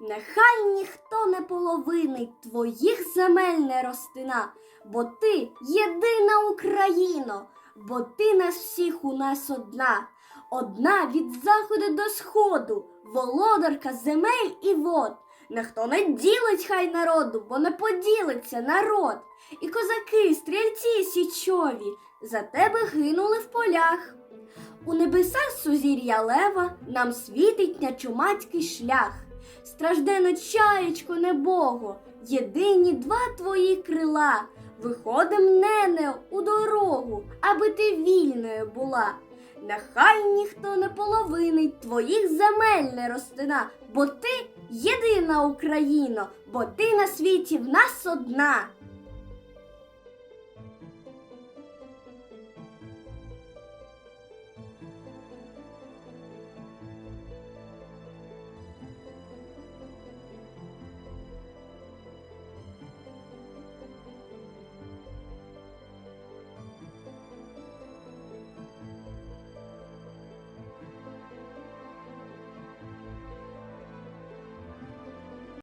Нехай ніхто не половинить твоїх земель не ростина, бо ти єдина Україно, бо ти нас всіх у нас одна, одна від заходу до сходу, володарка земель і вод. Ніхто не ділить хай народу, бо не поділиться народ. І козаки, стрільці січові, за тебе гинули в полях. У небесах сузір'я лева нам світить нячумацький шлях. Страждено чаєчко небого, єдині два твої крила. Виходим, нене, у дорогу, аби ти вільною була. Нехай ніхто не половинить твоїх земель не ростина, бо ти єдина Україно, бо ти на світі в нас одна.